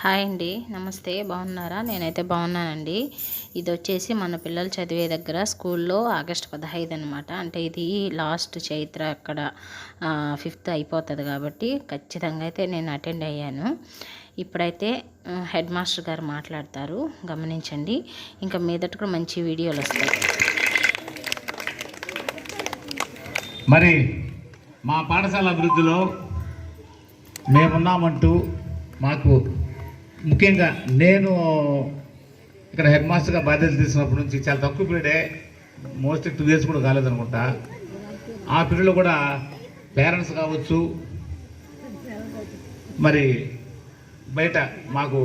Hi అండి. నమస్తే. బాగున్నారా? నేనైతే బాగున్నానండి. ఇది వచ్చేసి మన పిల్లలు చదివే దగ్గర స్కూల్లో ఆగస్ట్ పదహైదు అనమాట అంటే ఇది లాస్ట్ చైత్ర అక్కడ ఫిఫ్త్ అయిపోతుంది కాబట్టి ఖచ్చితంగా అయితే నేను అటెండ్ అయ్యాను. ఇప్పుడైతే హెడ్ మాస్టర్ గారు మాట్లాడతారు. గమనించండి. ఇంకా మీదట కూడా మంచి వీడియోలు వస్తాయి. మరి మా పాఠశాల అభివృద్ధిలో మేమున్నామంటూ మాకు ముఖ్యంగా నేను ఇక్కడ హెడ్ మాస్టర్గా బాధ్యతలు తీసినప్పటి నుంచి చాలా తక్కువ పీరియడే మోస్ట్లీ టూ ఇయర్స్ కూడా కాలేదనుకుంటా. ఆ పీరియడ్లో కూడా పేరెంట్స్ కావచ్చు మరి బయట మాకు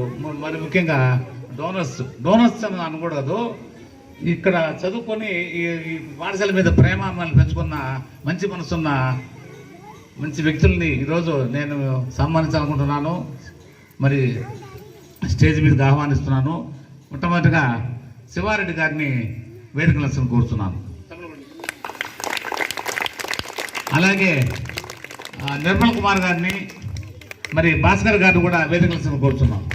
మరి ముఖ్యంగా డోనర్స్ డోనర్స్ అని అనకూడదు. ఇక్కడ చదువుకొని ఈ ఈ పాఠశాల మీద ప్రేమ మనల్ని పెంచుకున్న మంచి మనసున్న మంచి వ్యక్తుల్ని ఈరోజు నేను సన్మానించాలనుకుంటున్నాను. మరి స్టేజ్ మీదకి ఆహ్వానిస్తున్నాను. మొట్టమొదటిగా శివారెడ్డి గారిని వేదికలను కోరుతున్నాను. అలాగే నిర్మల్ కుమార్ గారిని మరి భాస్కర్ గారిని కూడా వేదికలను కోరుతున్నాను.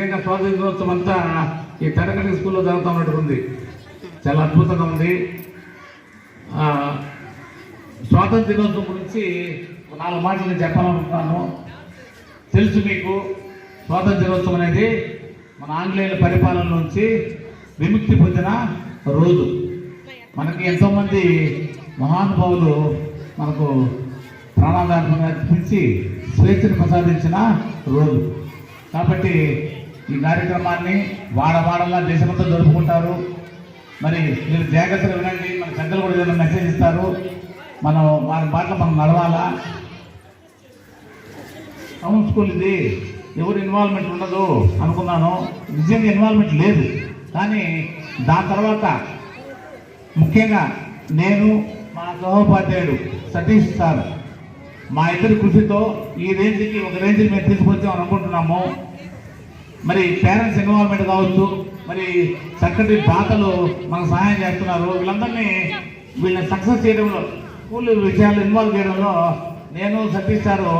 ఇదిగో స్వాతంత్ర దినోత్సవం అంతా ఈ తరగతి స్కూల్లో జరుగుతున్నట్టు ఉంది. చాలా అద్భుతంగా ఉంది. స్వాతంత్ర దినోత్సవం గురించి నాలుగు మాటలు చెప్పాలనుకుంటున్నాను. తెలుసు మీకు స్వాతంత్ర దినోత్సవం అనేది మన ఆంగ్లేయుల పరిపాలన నుంచి విముక్తి పొందిన రోజు. మనకి ఎంతోమంది మహానుభావులు మనకు ప్రాణాధారణ అర్పించి స్వేచ్ఛను ప్రసాదించిన రోజు. కాబట్టి ఈ కార్యక్రమాన్ని వాడవాడలా దేశమంతా జరుపుకుంటారు. మరి మీరు జాగ్రత్తగా వినండి మన పెద్దలు కూడా ఏదైనా మెసేజ్ ఇస్తారు. మనం వారి పాటలు మనం నడవాలా? టౌన్ స్కూల్ ఇది. ఎవరు ఇన్వాల్వ్మెంట్ ఉండదు అనుకున్నాను. నిజంగా ఇన్వాల్వ్మెంట్ లేదు. కానీ దాని తర్వాత ముఖ్యంగా నేను మా సహోపాధ్యాయుడు సతీష్ సార్ మా ఇద్దరి కృషితో ఈ రేంజ్కి ఒక రేంజ్కి మేము తీసుకొచ్చాం అనుకుంటున్నాము. మరి పేరెంట్స్ ఇన్వాల్వ్మెంట్ కావచ్చు మరి చక్కటి దాతలు మనకు సహాయం చేస్తున్నారు. వీళ్ళందరినీ వీళ్ళని సక్సెస్ చేయడంలో స్కూల్ విషయాలు ఇన్వాల్వ్ చేయడంలో నేను సతీష్ సారు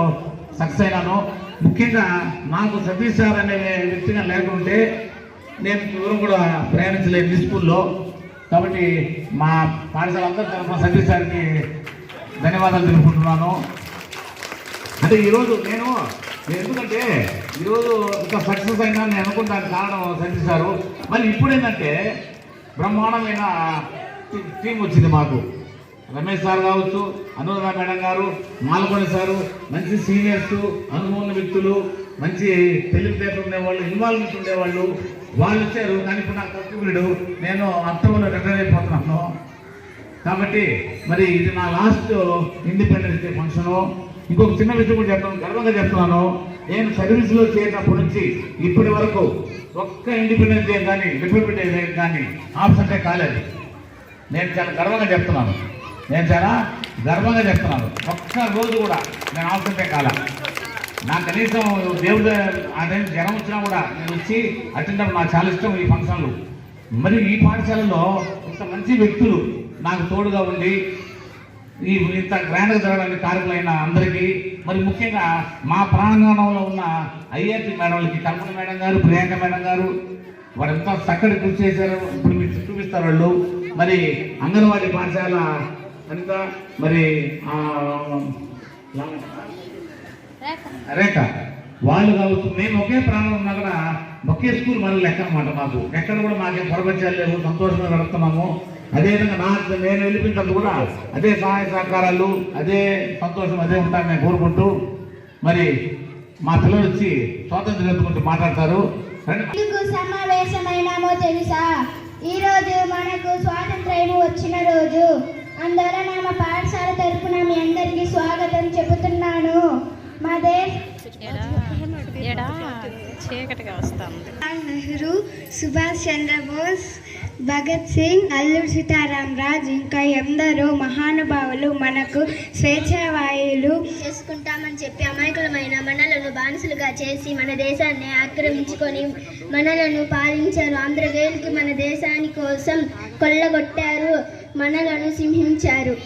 సక్సెస్ అయినాను. ముఖ్యంగా నాకు సతీష్ సార్ అనే వ్యక్తిగా లేకుంటే నేను దూరం కూడా ప్రయాణించలేదు ఈ స్కూల్లో. కాబట్టి మా పాఠశాల అందరి తరఫున సతీష్ సార్కి ధన్యవాదాలు తెలుపుకుంటున్నాను. అంటే ఈరోజు నేను ఎందుకంటే ఈరోజు ఇంకా సక్సెస్ అయినా నేను అనుకుంటాను కారణం సతీష్ మళ్ళీ ఇప్పుడు ఏంటంటే బ్రహ్మాండమైన టీం వచ్చింది మాకు. రమేష్ సార్ కావచ్చు అనురాధ మేడం గారు మాలకొండ సారు మంచి సీనియర్స్ అనుభవం వ్యక్తులు మంచి తెలివితేటలు ఉండేవాళ్ళు ఇన్వాల్వ్మెంట్ ఉండేవాళ్ళు వాళ్ళు ఇచ్చారు కానీ ఇప్పుడు నాకు తక్కువ వీడు. నేను అక్టోబర్లో రిటైర్ అయిపోతున్నాను. కాబట్టి మరి ఇది నా లాస్ట్ ఇండిపెండెన్స్ డే ఫంక్షను ఇంకొక చిన్న విషయం కూడా చెప్తాను గర్వంగా చెప్తున్నాను. నేను సర్వీస్లో చేరినప్పటి నుంచి ఇప్పటి వరకు ఒక్క ఇండిపెండెన్స్ డే కానీ రిపబ్లిక్ డే కానీ ఆబ్సెంటే కాలేదు. నేను చాలా గర్వంగా చెప్తున్నాను. నేను చాలా గర్వంగా చెప్తున్నాను. ఒక్క రోజు కూడా నేను ఆబ్సెంటే కాల. నాకు కనీసం దేవుడు అదే జ్వరం వచ్చినా కూడా నేను వచ్చి అటెండ్ నాకు చాలా ఇష్టం ఈ ఫంక్షన్లు. మరి ఈ పాఠశాలలో ఇంత మంచి వ్యక్తులు నాకు తోడుగా ఉండి ఈ ఇంత గ్రాండ్గా జరగడానికి కారకులైన అందరికీ మరి ముఖ్యంగా మా ప్రాంగణంలో ఉన్న ఐఐటి మేడంలకి కల్పన మేడం గారు ప్రియాంక మేడం గారు వారు ఎంత చక్కటి కృషి చేశారు. ఇప్పుడు మీరు చూపిస్తారు వాళ్ళు. మరి అంగన్వాడీ పాఠశాల అనిత మరి రేఖ. వాళ్ళు కావచ్చు మేము ఒకే ప్రాణం ఉన్నా కూడా ఒకే స్కూల్ మన లెక్క అనమాట మాకు. ఎక్కడ కూడా మాకేం పొరపరిచయాలు లేవు సంతోషంగా గడుపుతున్నాము అదేవిధంగా నా నేను వెళ్ళిపోయినప్పుడు కూడా అదే సహాయ సహకారాలు అదే సంతోషం అదే ఉంటాను నేను కోరుకుంటూ మరి మా పిల్లలు వచ్చి స్వాతంత్రం ఎత్తుకుంటూ మాట్లాడతారు. సమావేశమైనామో తెలుసా? ఈ రోజు మనకు స్వాతంత్ర్యం వచ్చిన రోజు. అందువలన మా పాఠశాల తరపున మీ అందరికీ స్వాగతం చెబుతున్నాను. మా దేశ చీకటిగా వస్తుంది. నెహ్రూ సుభాష్ చంద్రబోస్ భగత్ సింగ్ అల్లూరి సీతారామరాజ్ ఇంకా ఎందరో మహానుభావులు మనకు స్వేచ్ఛావాయులు. చేసుకుంటామని చెప్పి అమాయకులమైన మనలను బానిసలుగా చేసి మన దేశాన్ని ఆక్రమించుకొని మనలను పాలించారు. ఆంధ్రవేలుకి మన దేశాని కోసం కొల్లగొట్టారు. మనలను సింహించారు.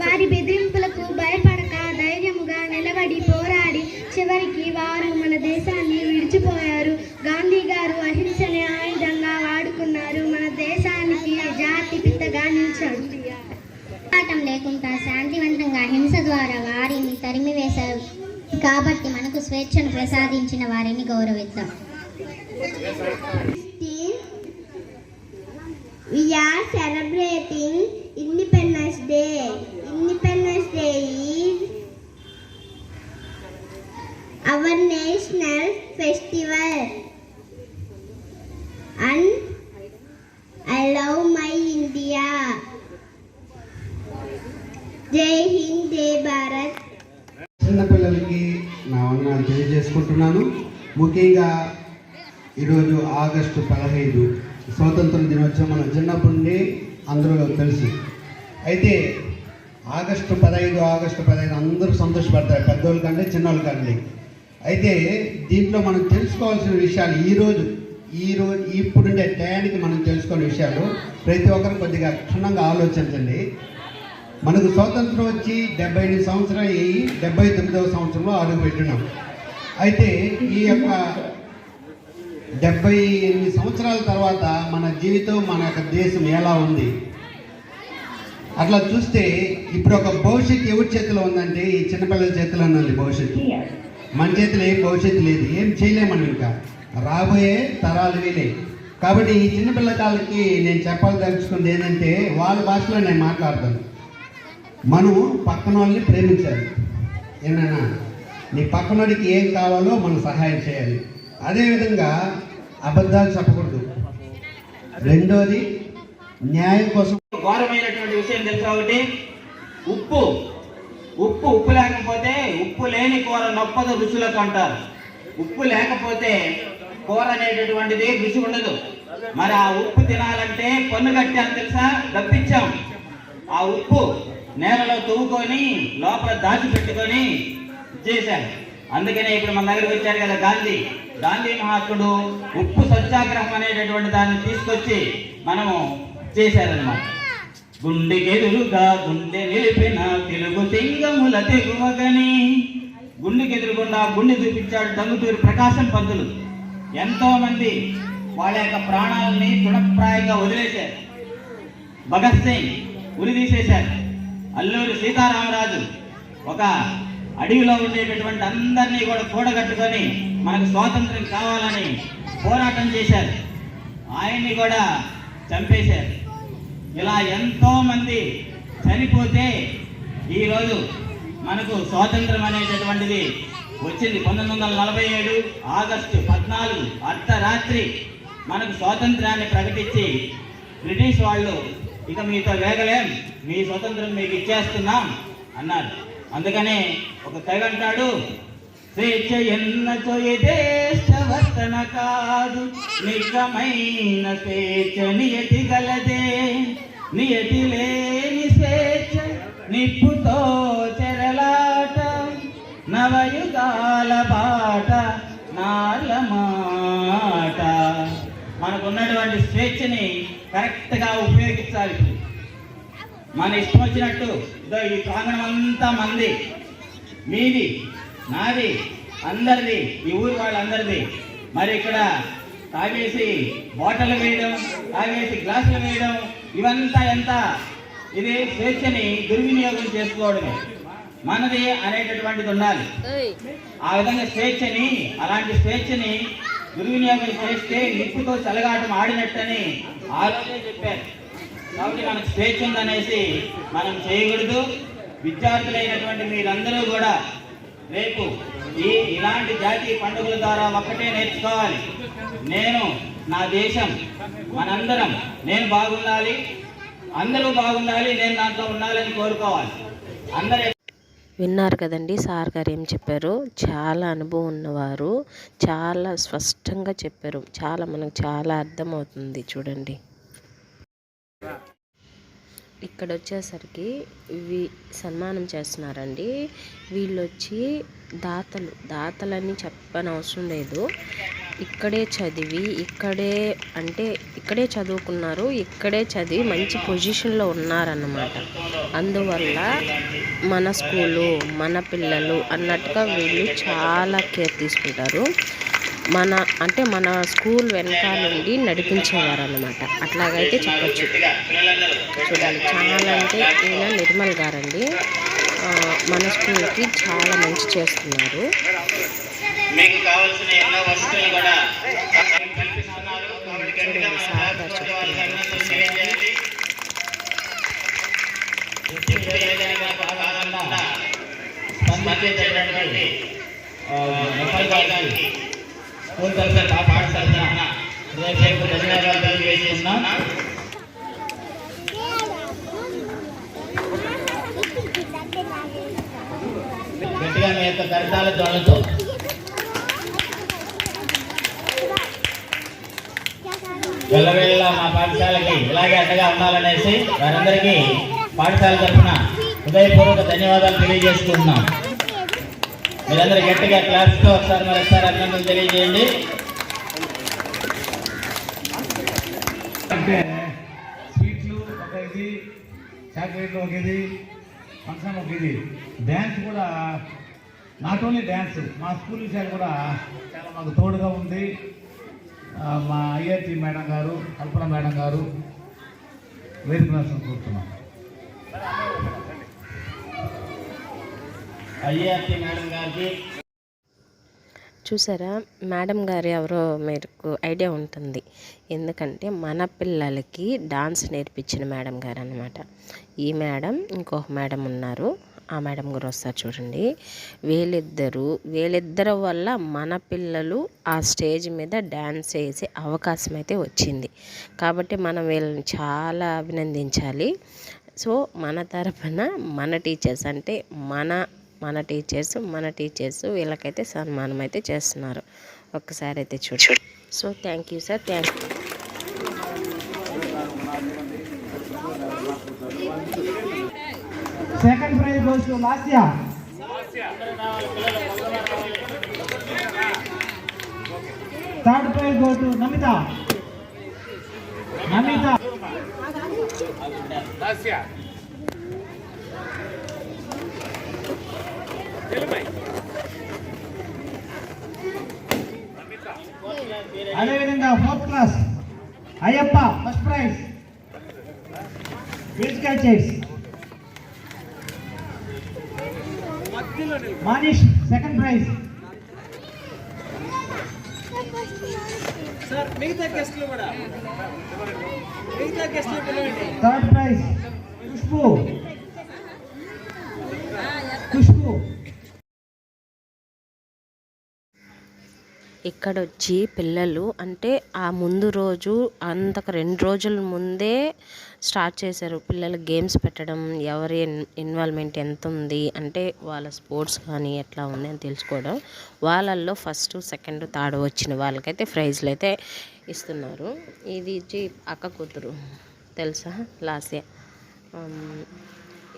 వారి బెదిరింపులకు భయపడక ధైర్యముగా నిలబడి పోరాడి చివరికి వారు మన దేశాన్ని విడిచిపోయారు. గాంధీ గారు అహింసని ఆయుధంగా వాడుకున్నారు. మన దేశానికి జాతి పిత్తగా నిలిచాడు. పోరాటం లేకుండా శాంతివంతంగా హింస ద్వారా వారిని తరిమివేశారు. కాబట్టి మనకు స్వేచ్ఛను ప్రసాదించిన వారిని గౌరవిద్దాం. We are celebrating Independence Day. Independence Day is our national festival. And I love my India. Jai Hind, Jai Bharat. చిన్నపిల్లలకి నా వందనాలు తెలియజేసుకుంటున్నాను ముఖ్యంగా ఈరోజు ఆగస్టు పదహైదు స్వాతంత్ర దినోత్సవం మనం చిన్నప్పటి నుండి అందరూ తెలుసు అయితే ఆగస్టు పదహైదు ఆగస్టు పదహైదు అందరూ సంతోషపడతారు పెద్దోళ్ళు కంటే చిన్నోళ్ళు కండి అయితే దీంట్లో మనం తెలుసుకోవాల్సిన విషయాలు ఈరోజు ఈ రోజు ఇప్పుడుండే టయానికి మనం తెలుసుకునే విషయాలు ప్రతి ఒక్కరు కొద్దిగా క్షుణ్ణంగా ఆలోచించండి. మనకు స్వాతంత్రం వచ్చి డెబ్బై ఎనిమిది సంవత్సరాలు అయ్యి డెబ్బై తొమ్మిదవ సంవత్సరంలో అడుగు పెట్టినాం అయితే ఈ యొక్క డెబ్బై ఎనిమిది సంవత్సరాల తర్వాత మన జీవితం మన యొక్క దేశం ఎలా ఉంది? అట్లా చూస్తే ఇప్పుడు ఒక భవిష్యత్తు ఎవరి చేతిలో ఉందంటే ఈ చిన్నపిల్లల చేతిలో ఉంది భవిష్యత్తు. మన చేతిలో ఏం భవిష్యత్తు లేదు. ఏం చేయలేము మనం ఇంకా. రాబోయే తరాలు వీలే కాబట్టి ఈ చిన్నపిల్లకాలకి నేను చెప్పాలదలుచుకుంది ఏంటంటే వాళ్ళ భాషలో నేను మాట్లాడతాను. మనం పక్కన వాళ్ళని ప్రేమించాలి. ఏమైనా నీ పక్కనోడికి ఏం కావాలో మనం సహాయం చేయాలి. అదేవిధంగా అబద్ధాలు చెప్పకూడదు. రెండోది న్యాయం కోసం ఘోరమైనటువంటి విషయం తెలుసా ఒకటి? ఉప్పు. ఉప్పు ఉప్పు లేకపోతే ఉప్పు లేని కూర నొప్పదు రుచులకు అంటారు. ఉప్పు లేకపోతే కూర అనేటటువంటిది రుచి ఉండదు. మరి ఆ ఉప్పు తినాలంటే పన్ను కట్టాను తెలుసా? తప్పించాం ఆ ఉప్పు నేలలో తవ్వుకొని లోపల దాచిపెట్టుకొని చేశారు అందుకనే ఇప్పుడు మన దగ్గరికి వచ్చారు కదా గాంధీ. గాంధీ మహాత్ముడు ఉప్పు సత్యాగ్రహం అనేటటువంటి దాన్ని తీసుకొచ్చి మనము చేశారనమాట గుండెకెదురుగా గుండె నిలిపిన తెలుగు సింగముల తెగువగని గుండెకెదురుకుండా గుండె చూపించాడు దంగుతూరి ప్రకాశం పంతులు. ఎంతో మంది వాళ్ళ యొక్క ప్రాణాలని తృణప్రాయంగా వదిలేశారు. భగత్ సింగ్ ఉరి తీసేశారు అల్లూరి సీతారామరాజు ఒక అడవిలో ఉండేటటువంటి అందరినీ కూడా కూడగట్టుకొని మనకు స్వాతంత్రం కావాలని పోరాటం చేశారు. ఆయన్ని కూడా చంపేశారు. ఇలా ఎంతో మంది చనిపోతే ఈరోజు మనకు స్వాతంత్రం అనేటటువంటిది వచ్చింది. పంతొమ్మిది వందల నలభై ఏడు ఆగస్టు పద్నాలుగు అర్ధరాత్రి మనకు స్వాతంత్రాన్ని ప్రకటించి బ్రిటిష్ వాళ్ళు ఇక మీతో వేగలేం మీ స్వతంత్రం మీకు ఇచ్చేస్తున్నాం అన్నారు. అందుకనే ఒక తెగ అంటాడు స్వేచ్ఛ ఎన్నతో దేశవర్తన కాదు నిజమైన స్వేచ్ఛ నియతి గలదే నియతి లేని స్వేచ్ఛ నిప్పుతో చెరలాట నవయుగాల పాట నాల మాట. మనకున్నటువంటి స్వేచ్ఛని కరెక్ట్గా ఉపయోగించాలి. మన ఇష్టం వచ్చినట్టు. ఇదో ఈ ప్రాంగణం అంతా మంది. మీది నాది అందరిది ఈ ఊరు వాళ్ళందరిది. మరి ఇక్కడ తాగేసి బాటలు వేయడం తాగేసి గ్లాసులు వేయడం ఇవంతా ఎంత? ఇది స్వేచ్ఛని దుర్వినియోగం చేసుకోవడమే. మనది అనేటటువంటిది ఉండాలి. ఆ విధంగా స్వేచ్ఛని అలాంటి స్వేచ్ఛని దుర్వినియోగం చేస్తే నిప్పుతో చలగాటం ఆడినట్టని ఆ రోజే చెప్పారు. కాబట్టి మనకు స్వేచ్ఛ ఉందనేసి మనం చేయకూడదు. విద్యార్థులైనటువంటి మీరందరూ కూడా రేపు ఈ ఇలాంటి జాతీయ పండుగల ద్వారా ఒక్కటే నేర్చుకోవాలి. నేను నా దేశం మనందరం నేను బాగుండాలి. అందరూ బాగుండాలి నేను దాంట్లో ఉండాలని కోరుకోవాలి. అందరూ విన్నారు కదండి సార్ గారు ఏం చెప్పారు? చాలా అనుభవం ఉన్నవారు చాలా స్పష్టంగా చెప్పారు. చాలా మనకు చాలా అర్థమవుతుంది చూడండి. ఇక్కడ వచ్చేసరికి వీ సన్మానం చేస్తున్నారండి. వీళ్ళు వచ్చి దాతలు దాతలని చెప్పని అవసరం లేదు. ఇక్కడే చదివి ఇక్కడే అంటే ఇక్కడే చదువుకున్నారు ఇక్కడే చదివి మంచి పొజిషన్లో ఉన్నారన్నమాట. అందువల్ల మన స్కూలు మన పిల్లలు అన్నట్టుగా వీళ్ళు చాలా కేర్ తీసుకుంటారు. మన అంటే మన స్కూల్ వెనకాల నుండి నడిపించేవారు అనమాట అట్లాగైతే చెప్పచ్చు. చూడాలి చాలా అంటే ఈయన నిర్మల్ గారండి. మన స్కూల్కి చాలా మంచి చేస్తున్నారు. మీకు కావాల్సిన ఎన్నో కూడా స్పందించేటటువంటి స్కూల్ తరఫున పాఠశాల తరఫున హృదయపూర్వక ధన్యవాదాలు తెలియజేస్తున్నాం గట్టిగా మీ యొక్క కరతాల ధ్వనులతో వెళ్ళవేళ మా పాఠశాలకి ఇలాగే అండగా ఉండాలనేసి వారందరికీ పాఠశాల తరఫున హృదయపూర్వక ధన్యవాదాలు తెలియజేస్తున్నాం మీరందరూ గట్టిగా క్లాస్తో ఒకసారి మరొకసారి అభినందనలు తెలియజేయండి. అంటే స్వీట్లు ఒక ఇది చాక్లెట్లు ఒక ఇది ఫంక్షన్ ఒక ఇది. డ్యాన్స్ కూడా నాట్ ఓన్లీ డ్యాన్స్ మా స్కూల్ విషయాలు కూడా చాలా మాకు తోడుగా ఉంది. మా ఐఆర్టీ మేడం గారు కల్పన మేడం గారు వేదిక నర్సం మేడం గారికి. చూసారా? మేడం గారు ఎవరో మీకు ఐడియా ఉంటుంది. ఎందుకంటే మన పిల్లలకి డాన్స్ నేర్పించిన మేడం గారు అనమాట ఈ మేడం ఇంకొక మేడం ఉన్నారు. ఆ మేడం గారు వస్తారు చూడండి. వీళ్ళిద్దరూ వీళ్ళిద్దరు వల్ల మన పిల్లలు ఆ స్టేజ్ మీద డ్యాన్స్ వేసే అవకాశం అయితే వచ్చింది. కాబట్టి మనం వీళ్ళని చాలా అభినందించాలి. సో మన తరఫున మన టీచర్స్ అంటే మన మన టీచర్స్ మన టీచర్స్ వీళ్ళకైతే సన్మానం అయితే చేస్తున్నారు. ఒక్కసారి అయితే చూడు. So thank you sir thank you second prize goes to Lasya third prize to Namitha Namitha అదేవిధంగా fourth class Ayyappa first prize musical chairs Manish second prize sir మిగతా గెస్ట్లు కూడా. మిగతా గెస్ట్లు పిలవండి. థర్డ్ ప్రైజ్ ఖుష్బు ఇక్కడ వచ్చి పిల్లలు అంటే ఆ ముందు రోజు అంతకు రెండు రోజుల ముందే స్టార్ట్ చేశారు. పిల్లలు గేమ్స్ పెట్టడం ఎవరి ఇన్వాల్వ్మెంట్ ఎంత ఉంది అంటే వాళ్ళ స్పోర్ట్స్ కానీ ఎట్లా ఉంది అని తెలుసుకోవడం. వాళ్ళల్లో ఫస్ట్ సెకండ్ థర్డ్ వచ్చిన వాళ్ళకైతే ప్రైజ్లు అయితే ఇస్తున్నారు. ఇది అక్క కూతురు తెలుసా? లాస్య.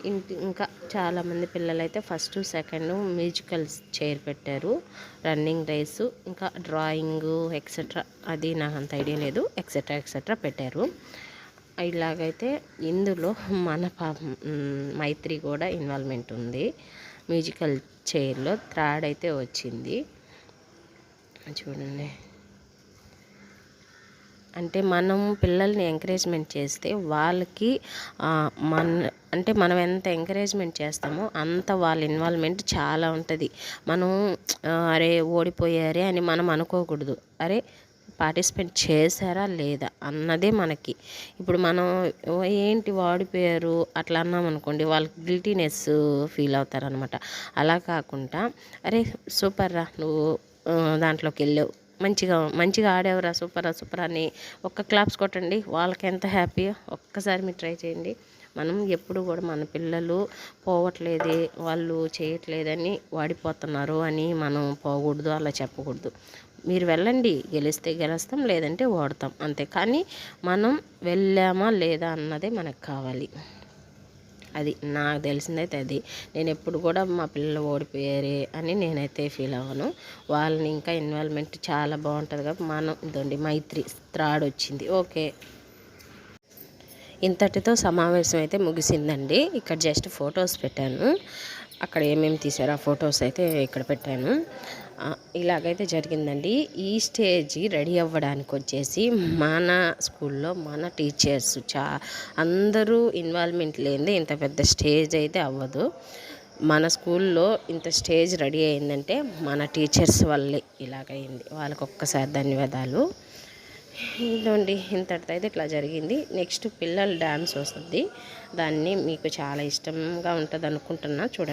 ఇంటి ఇంకా చాలామంది పిల్లలు అయితే ఫస్ట్ సెకండ్ మ్యూజికల్ చైర్ పెట్టారు. రన్నింగ్ రేసు ఇంకా డ్రాయింగ్ ఎక్సెట్రా అది నాకు అంత ఐడియా లేదు. ఎక్సెట్రా ఎక్సెట్రా పెట్టారు. ఇలాగైతే ఇందులో మన పాప మైత్రి కూడా ఇన్వాల్వ్మెంట్ ఉంది. మ్యూజికల్ చైర్లో థర్డ్ అయితే వచ్చింది. చూడండి. అంటే మనం పిల్లల్ని ఎంకరేజ్మెంట్ చేస్తే వాళ్ళకి మన అంటే మనం ఎంత ఎంకరేజ్మెంట్ చేస్తామో అంత వాళ్ళ ఇన్వాల్వ్మెంట్ చాలా ఉంటుంది. మనం అరే ఓడిపోయారే అని మనం అనుకోకూడదు. అరే పార్టిసిపేట్ చేశారా లేదా అన్నదే మనకి. ఇప్పుడు మనం "ఓ, ఏంటి వాడిపోయారు అట్లా అన్నాం అనుకోండి వాళ్ళకి గిల్టీనెస్ ఫీల్ అవుతారనమాట అలా కాకుండా అరే సూపర్ రా నువ్వు దాంట్లోకి వెళ్ళావు. మంచిగా మంచిగా ఆడేవరా సూపరా సూపర్ అని ఒక్క క్లాప్స్ కొట్టండి. వాళ్ళకి ఎంత హ్యాపీ ఒక్కసారి మీరు ట్రై చేయండి. మనం ఎప్పుడు కూడా మన పిల్లలు పోవట్లేదే వాళ్ళు చేయట్లేదని వాడిపోతున్నారు అని మనం పోకూడదు అలా చెప్పకూడదు. మీరు వెళ్ళండి గెలిస్తే గెలుస్తాం లేదంటే ఓడతాం అంతే. కానీ మనం వెళ్ళామా లేదా అన్నదే మనకు కావాలి. అది నాకు తెలిసిందైతే అది. నేను ఎప్పుడు కూడా మా పిల్లలు ఓడిపోయారే అని నేనైతే ఫీల్ అవ్వను. వాళ్ళని ఇంకా ఇన్వాల్వ్మెంట్ చాలా బాగుంటుంది కాబట్టి మనం ఇదండి మైత్రి త్రాడ్ వచ్చింది. ఓకే. ఇంతటితో సమావేశం అయితే ముగిసిందండి. ఇక్కడ జస్ట్ ఫొటోస్ పెట్టాను. అక్కడ ఏమేమి తీసారో ఆ ఫొటోస్ అయితే ఇక్కడ పెట్టాను. ఇలాగైతే జరిగిందండి. ఈ స్టేజ్ రెడీ అవ్వడానికి వచ్చేసి మన స్కూల్లో మన టీచర్స్ చా అందరూ ఇన్వాల్వ్మెంట్ లేనిదే ఇంత పెద్ద స్టేజ్ అయితే అవ్వదు. మన స్కూల్లో ఇంత స్టేజ్ రెడీ అయిందంటే మన టీచర్స్ వల్లే ఇలాగైంది. వాళ్ళకి ఒక్కసారి ధన్యవాదాలు. ఇదండి ఇంతటితో అయితే ఇట్లా జరిగింది. నెక్స్ట్ పిల్లల డ్యాన్స్ వస్తుంది. దాన్ని మీకు చాలా ఇష్టంగా ఉంటుంది అనుకుంటున్నా చూడండి.